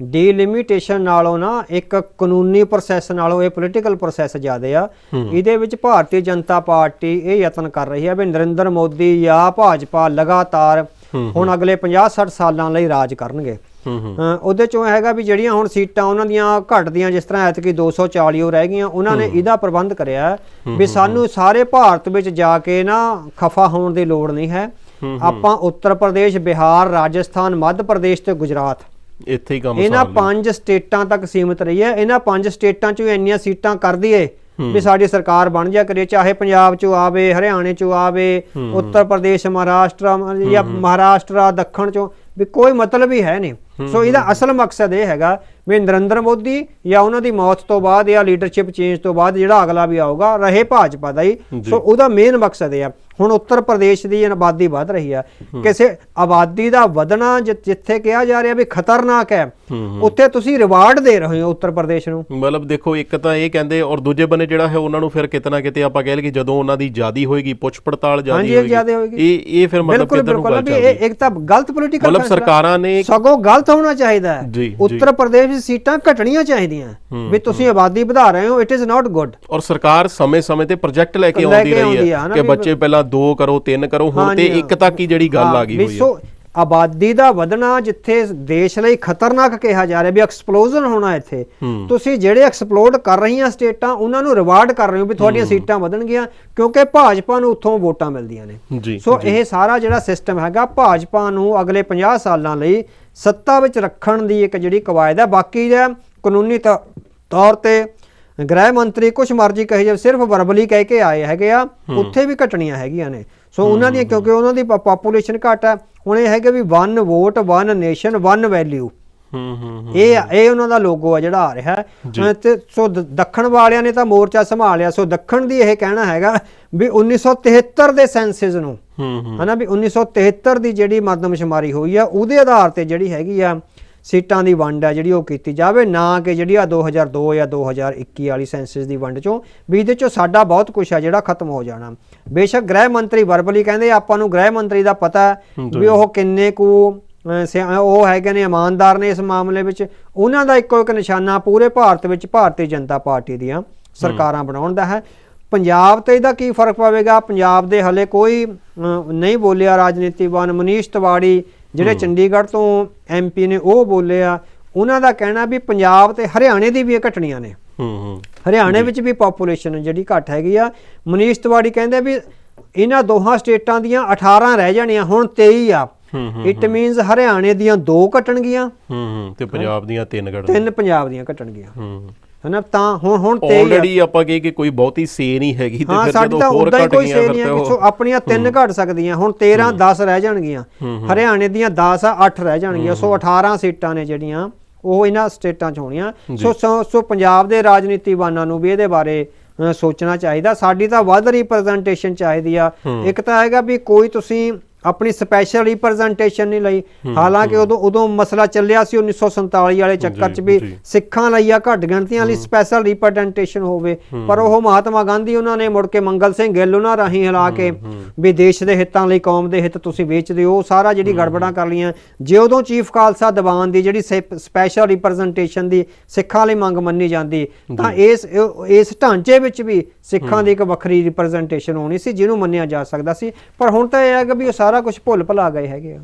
ਡੀਲਿਮਿਟੇਸ਼ਨ ਨਾਲੋਂ ਨਾ ਇੱਕ ਕਾਨੂੰਨੀ ਪ੍ਰੋਸੈਸ ਨਾਲੋਂ ਇਹ ਪੋਲੀਟੀਕਲ ਪ੍ਰੋਸੈਸ ਜ਼ਿਆਦੇ ਆ। ਇਹਦੇ ਵਿੱਚ ਭਾਰਤੀ ਜਨਤਾ ਪਾਰਟੀ ਇਹ ਯਤਨ ਕਰ ਰਹੀ ਹੈ ਵੀ ਨਰਿੰਦਰ ਮੋਦੀ ਜਾਂ ਭਾਜਪਾ ਲਗਾਤਾਰ ਹੁਣ ਅਗਲੇ 50-60 ਸਾਲਾਂ ਲਈ ਰਾਜ ਕਰਨਗੇ। ਉਹਦੇ ਚੋਂ ਹੈਗਾ ਵੀ ਜਿਹੜੀਆਂ ਹੁਣ ਸੀਟਾਂ ਉਹਨਾਂ ਦੀਆਂ ਘਟਦੀਆਂ ਜਿਸ ਤਰ੍ਹਾਂ ਐਤਕੀ 240 ਉਹ ਰਹਿ ਗਈਆਂ ਉਹਨਾਂ ਨੇ ਇਹਦਾ ਪ੍ਰਬੰਧ ਕਰਿਆ ਹੈ ਵੀ ਸਾਨੂੰ ਸਾਰੇ ਭਾਰਤ ਵਿੱਚ ਜਾ ਕੇ ਨਾ ਖਫਾ ਹੋਣ ਦੀ ਲੋੜ ਨਹੀਂ ਹੈ। ਆਪਾਂ ਉੱਤਰ ਪ੍ਰਦੇਸ਼ ਬਿਹਾਰ ਰਾਜਸਥਾਨ ਮੱਧ ਪ੍ਰਦੇਸ਼ ਤੇ ਗੁਜਰਾਤ। ਇੱਥੇ ਹੀ ਕੰਮ ਇਹਨਾਂ ਪੰਜ ਸਟੇਟਾਂ ਤੱਕ ਸੀਮਿਤ ਰਹੀ ਹੈ ਇਹਨਾਂ ਪੰਜ ਸਟੇਟਾਂ ਚੋਂ ਇੰਨੀਆਂ ਸੀਟਾਂ ਕਰ ਦਈਏ ਵੀ ਸਾਡੀ ਸਰਕਾਰ ਬਣ ਜਾ ਕਰੇ ਚਾਹੇ ਪੰਜਾਬ ਚੋਂ ਆਵੇ ਹਰਿਆਣੇ ਚੋਂ ਆਵੇ ਉੱਤਰ ਪ੍ਰਦੇਸ਼ ਮਹਾਰਾਸ਼ਟਰ ਜਾਂ ਮਹਾਰਾਸ਼ਟਰ ਦੱਖਣ ਚੋਂ ਵੀ ਕੋਈ ਮਤਲਬ ਹੀ ਹੈ ਨਹੀਂ। ਸੋ ਇਹਦਾ ਅਸਲ ਮਕਸਦ ਇਹ ਹੈਗਾ ਵੀ ਨਰਿੰਦਰ ਮੋਦੀ ਜਾਂ ਉਹਨਾਂ ਦੀ ਮੌਤ ਤੋਂ ਬਾਅਦ ਜਾਂ ਲੀਡਰਸ਼ਿਪ ਚੇਂਜ ਤੋਂ ਬਾਅਦ ਜਿਹੜਾ ਅਗਲਾ ਵੀ ਆਊਗਾ ਰਹੇ ਭਾਜਪਾ ਦਾ ਹੀ। ਸੋ ਉਹਦਾ ਮੇਨ ਮਕਸਦ ਇਹ ਆ। ਹੁਣ ਉੱਤਰ ਪ੍ਰਦੇਸ਼ ਦੀ ਆਬਾਦੀ ਵੱਧ ਰਹੀ ਆ। ਕਿਸੇ ਆਬਾਦੀ ਦਾ ਵਧਣਾ ਜਿੱਥੇ ਕਿਹਾ ਜਾ ਰਿਹਾ ਵੀ ਖਤਰਨਾਕ ਹੈ ਉੱਥੇ ਤੁਸੀਂ ਰਿਵਾਰਡ ਦੇ ਰਹੇ ਹੋ ਉੱਤਰ ਪ੍ਰਦੇਸ਼ ਨੂੰ। ਮਤਲਬ ਦੇਖੋ ਇੱਕ ਤਾਂ ਇਹ ਕਹਿੰਦੇ ਔਰ ਦੂਜੇ ਬੰਨੇ ਜਿਹੜਾ ਹੈ ਉਹਨਾਂ ਨੂੰ ਫਿਰ ਕਿਤੇ ਨਾ ਕਿਤੇ ਆਪਾਂ ਕਹਿ ਲਈਏ ਜਦੋਂ ਉਹਨਾਂ ਦੀ ਜਿਆਦੀ ਹੋਏਗੀ ਪੁੱਛ ਪੜਤਾਲ ਜਿਆਦੀ ਹੋਏਗੀ। ਇਹ ਇਹ ਫਿਰ ਮਤਲਬ ਕਿੱਧਰ ਨੂੰ ਬਿਲਕੁਲ। ਗੱਲ ਚੱਲਦੀ? ਇੱਕ ਤਾਂ ਗਲਤ ਪੋਲੀਟੀਕਲ ਮਤਲਬ ਸਰਕਾਰਾਂ ਨੇ ਸਗੋਂ ਗਲਤ ਹੋਣਾ ਚਾਹੀਦਾ ਹੈ। ਉੱਤਰ ਪ੍ਰਦੇਸ਼ ਦੀ ਸੀਟਾਂ ਘਟਣੀਆਂ ਚਾਹੀਦੀਆਂ। ਵੀ ਤੁਸੀਂ ਆਬਾਦੀ ਵਧਾ ਰਹੇ ਹੋ ਇਟ ਇਜ਼ ਨਾਟ ਗੁੱਡ ਔਰ ਸਰਕਾਰ ਸਮੇਂ-ਸਮੇਂ ਤੇ ਪ੍ਰੋਜੈਕਟ ਲੈ ਕੇ ਆਉਂਦੀ ਰਹੀ ਹੈ ਕਿ ਬੱਚੇ ਪਹਿਲਾਂ 2 ਕਰੋ 3 ਕਰੋ ਹੁਣ ਤੇ ਇੱਕ ਤੱਕ ਹੀ ਜਿਹੜੀ ਗੱਲ ਆ ਗਈ ਹੋਈ ਹੈ ਆਬਾਦੀ ਦਾ ਵਧਣਾ ਜਿੱਥੇ ਦੇਸ਼ ਲਈ ਖਤਰਨਾਕ ਕਿਹਾ ਜਾ ਰਿਹਾ ਵੀ ਐਕਸਪਲੋਜ਼ਨ ਹੋਣਾ ਇੱਥੇ। ਤੁਸੀਂ ਜਿਹੜੇ ਐਕਸਪਲੋਡ ਕਰ ਰਹੀਆਂ ਸਟੇਟਾਂ ਉਹਨਾਂ ਨੂੰ ਰਿਵਾਰਡ ਕਰ ਰਹੇ ਹੋ ਵੀ ਤੁਹਾਡੀਆਂ ਸੀਟਾਂ ਵਧਣਗੀਆਂ ਕਿਉਂਕਿ ਭਾਜਪਾ ਨੂੰ ਉੱਥੋਂ ਵੋਟਾਂ ਮਿਲਦੀਆਂ ਨੇ। ਸੋ ਇਹ ਸਾਰਾ ਜਿਹੜਾ ਸਿਸਟਮ ਹੈਗਾ ਭਾਜਪਾ ਨੂੰ ਅਗਲੇ 50 ਸਾਲਾਂ ਲਈ ਸੱਤਾ ਵਿੱਚ ਰੱਖਣ ਦੀ ਇੱਕ ਜਿਹੜੀ ਕਵਾਇਦ ਹੈ। ਬਾਕੀ ਦਾ ਕਾਨੂੰਨੀ ਤੌਰ ਤੇ ਗ੍ਰਹਿ ਮੰਤਰੀ ਕੁਛ ਮਰਜ਼ੀ ਕਹੇ ਜੇ ਸਿਰਫ ਵਰਬਲੀ ਕਹਿ ਕੇ ਆਏ ਹੈਗੇ ਆ ਉੱਥੇ ਵੀ ਘਟਣੀਆਂ ਹੈਗੀਆਂ ਨੇ। ਸੋ ਉਹਨਾਂ ਦੀਆਂ ਕਿਉਂਕਿ ਉਹਨਾਂ ਦੀ ਪਾਪੂਲੇਸ਼ਨ ਘੱਟ ਹੈ ਹੁਣ ਇਹ ਹੈਗੇ ਵੀ one vote one nation one value ਹੂੰ ਹੂੰ। ਇਹ ਇਹ ਉਹਨਾਂ ਦਾ ਲੋਗੋ ਆ ਜਿਹੜਾ ਆ ਰਿਹਾ। ਤੇ ਸੋ ਦੱਖਣ ਵਾਲਿਆਂ ਨੇ ਤਾਂ ਮੋਰਚਾ ਸੰਭਾਲਿਆ। ਸੋ ਦੱਖਣ ਦੀ ਇਹ ਕਹਿਣਾ ਹੈਗਾ ਵੀ 1973 ਦੇ ਸੈਂਸਸ ਨੂੰ ਹੂੰ ਹੂੰ। ਹਨਾ ਵੀ 1973 ਦੀ ਜਿਹੜੀ ਮਰਦਮਸ਼ੁਮਾਰੀ ਹੋਈ ਆ ਉਹਦੇ ਆਧਾਰ ਤੇ ਜਿਹੜੀ ਹੈਗੀ ਆ ਸੀਟਾਂ ਦੀ ਵੰਡ ਆ ਜਿਹੜੀ ਉਹ ਕੀਤੀ ਜਾਵੇ ਨਾ ਕਿ ਜਿਹੜੀ ਆ 2002 ਜਾਂ 2021 ਵਾਲੀ ਸੈਂਸਸ ਦੀ ਵੰਡ ਚੋਂ ਵੀ ਇਹਦੇ ਚੋਂ ਸਾਡਾ ਬਹੁਤ ਕੁਝ ਆ ਜਿਹੜਾ ਖਤਮ ਹੋ ਜਾਣਾ। ਬੇਸ਼ੱਕ ਗ੍ਰਹਿ ਮੰਤਰੀ ਵਰਬਲੀ ਕਹਿੰਦੇ ਆਪਾਂ ਨੂੰ ਗ੍ਰਹਿ ਮੰਤਰੀ ਦਾ ਪਤਾ ਹੈ ਵੀ ਉਹ ਕਿੰਨੇ ਕੁ ਉਹ ਹੈਗੇ ਨੇ ਇਮਾਨਦਾਰ ਨੇ ਇਸ ਮਾਮਲੇ ਵਿੱਚ। ਉਹਨਾਂ ਦਾ ਇੱਕੋ ਇੱਕ ਨਿਸ਼ਾਨਾ ਪੂਰੇ ਭਾਰਤ ਵਿੱਚ ਭਾਰਤੀ ਜਨਤਾ ਪਾਰਟੀ ਦੀਆਂ ਸਰਕਾਰਾਂ ਬਣਾਉਣ ਦਾ ਹੈ। ਪੰਜਾਬ ਤੇ ਇਹਦਾ ਕੀ ਫ਼ਰਕ ਪਵੇਗਾ? ਪੰਜਾਬ ਦੇ ਹਲੇ ਕੋਈ ਨਹੀਂ ਬੋਲਿਆ ਰਾਜਨੀਤੀਵਾਨ ਮਨੀਸ਼ ਤਿਵਾੜੀ ਜਿਹੜੇ ਚੰਡੀਗੜ੍ਹ ਤੋਂ ਐਮਪੀ ਨੇ ਉਹ ਬੋਲੇ ਆ ਉਹਨਾਂ ਦਾ ਕਹਿਣਾ ਵੀ ਪੰਜਾਬ ਤੇ ਹਰਿਆਣੇ ਦੀ ਵੀ ਇਹ ਘਟਣੀਆਂ ਨੇ। ਹੂੰ ਹੂੰ। ਹਰਿਆਣੇ ਵਿੱਚ ਵੀ ਪਾਪੂਲੇਸ਼ਨ ਜਿਹੜੀ ਘੱਟ ਹੈਗੀ ਆ। ਮਨੀਸ਼ ਤਿਵਾੜੀ ਕਹਿੰਦੇ ਵੀ ਇਹਨਾਂ ਦੋਹਾਂ ਸਟੇਟਾਂ ਦੀਆਂ 18 ਰਹਿ ਜਾਣੀਆਂ ਹੁਣ 23 ਆ। ਹੂੰ ਹੂੰ ਇਟ ਮੀਨਸ ਹਰਿਆਣੇ ਦੀਆਂ ਦੋ ਘਟਣਗੀਆਂ। ਹੂੰ ਹੂੰ ਤੇ ਪੰਜਾਬ ਦੀਆਂ ਤਿੰਨ ਗੜ ਤਿੰਨ ਪੰਜਾਬ ਦੀਆਂ ਘਟਣਗੀਆਂ। ਹੂੰ। ਹਨਾ ਤਾਂ ਹੁਣ ਹੁਣ 23 ਆ। ਆਲਰੇਡੀ ਆਪਾਂ ਕਹੇ ਕਿ ਕੋਈ ਬਹੁਤੀ ਸੇ ਨਹੀਂ ਹੈਗੀ ਤੇ ਫਿਰ ਜਦੋਂ ਤਾਂ ਹੋਰ ਘਟ ਗਈਆਂ ਫਿਰ ਤੇ ਉਹ ਆਪਣੀਆਂ ਤਿੰਨ ਘਟ ਸਕਦੀਆਂ। ਹੁਣ 13 10 ਰਹਿ ਜਾਣਗੀਆਂ। ਹਰਿਆਣੇ ਦੀਆਂ 10 ਆ 8 ਰਹਿ ਜਾਣਗੀਆਂ। ਸੋ 18 ਸੀਟਾਂ ਨੇ ਜਿਹੜੀਆਂ ਉਹ ਇਹਨਾਂ ਸਟੇਟਾਂ 'ਚ ਹੋਣੀਆਂ। ਸੋ ਸੋ- ਪੰਜਾਬ ਦੇ ਰਾਜਨੀਤੀਵਾਨਾਂ ਨੂੰ ਵੀ ਇਹਦੇ ਬਾਰੇ ਸੋਚਣਾ ਚਾਹੀਦਾ। ਸਾਡੀ ਤਾਂ ਵੱਧ ਰਿਪਰੈਜ਼ੈਂਟੇਸ਼ਨ ਚਾਹੀਦੀ ਆ। ਇੱਕ ਤਾਂ ਹੈਗਾ ਵੀ ਕੋਈ ਤੁਸੀਂ ਆਪਣੀ ਸਪੈਸ਼ਲ ਰਿਪਰੈਜ਼ੈਂਟੇਸ਼ਨ ਨਹੀਂ ਲਈ। ਹਾਲਾਂਕਿ ਉਦੋਂ ਉਦੋਂ ਮਸਲਾ ਚੱਲਿਆ ਸੀ 1947 ਵਾਲੇ ਚੱਕਰ 'ਚ ਵੀ। ਸਿੱਖਾਂ ਲਈ ਆ ਘੱਟ ਗਿਣਤੀਆਂ ਲਈ ਸਪੈਸ਼ਲ ਰਿਪਰੈਜ਼ੈਂਟੇਸ਼ਨ ਹੋਵੇ। ਪਰ ਉਹ ਮਹਾਤਮਾ ਗਾਂਧੀ ਉਹਨਾਂ ਨੇ ਮੁੜ ਕੇ ਮੰਗਲ ਸਿੰਘ ਗਿੱਲ ਉਹਨਾਂ ਰਾਹੀਂ ਹਿਲਾ ਕੇ ਵੀ ਦੇਸ਼ ਦੇ ਹਿੱਤਾਂ ਲਈ ਕੌਮ ਦੇ ਹਿੱਤ ਤੁਸੀਂ ਵੇਚਦੇ ਹੋ ਉਹ ਸਾਰਾ ਜਿਹੜੀ ਗੜਬੜਾਂ ਕਰ ਲੀਆਂ ਜੇ ਉਦੋਂ ਚੀਫ ਖਾਲਸਾ ਦੀਵਾਨ ਦੀ ਜਿਹੜੀ ਸਪੈਸ਼ਲ ਰਿਪਰੈਜ਼ੈਂਟੇਸ਼ਨ ਦੀ ਸਿੱਖਾਂ ਲਈ ਮੰਗ ਮੰਨੀ ਜਾਂਦੀ ਤਾਂ ਇਸ ਇਸ ਢਾਂਚੇ ਵਿੱਚ ਵੀ ਸਿੱਖਾਂ ਦੀ ਇੱਕ ਵੱਖਰੀ ਰਿਪਰੈਜ਼ੈਂਟੇਸ਼ਨ ਹੋਣੀ ਸੀ ਜਿਹਨੂੰ ਮੰਨਿਆ ਜਾ ਸਕਦਾ ਸੀ। ਪਰ ਹੁਣ ਤਾਂ ਇਹ ਹੈ ਕਿ ਵੀ ਉਹ ਸਾਰਾ ਕੁਝ ਭੁੱਲ ਭੁਲਾ ਗਏ ਹੈਗੇ ਆ।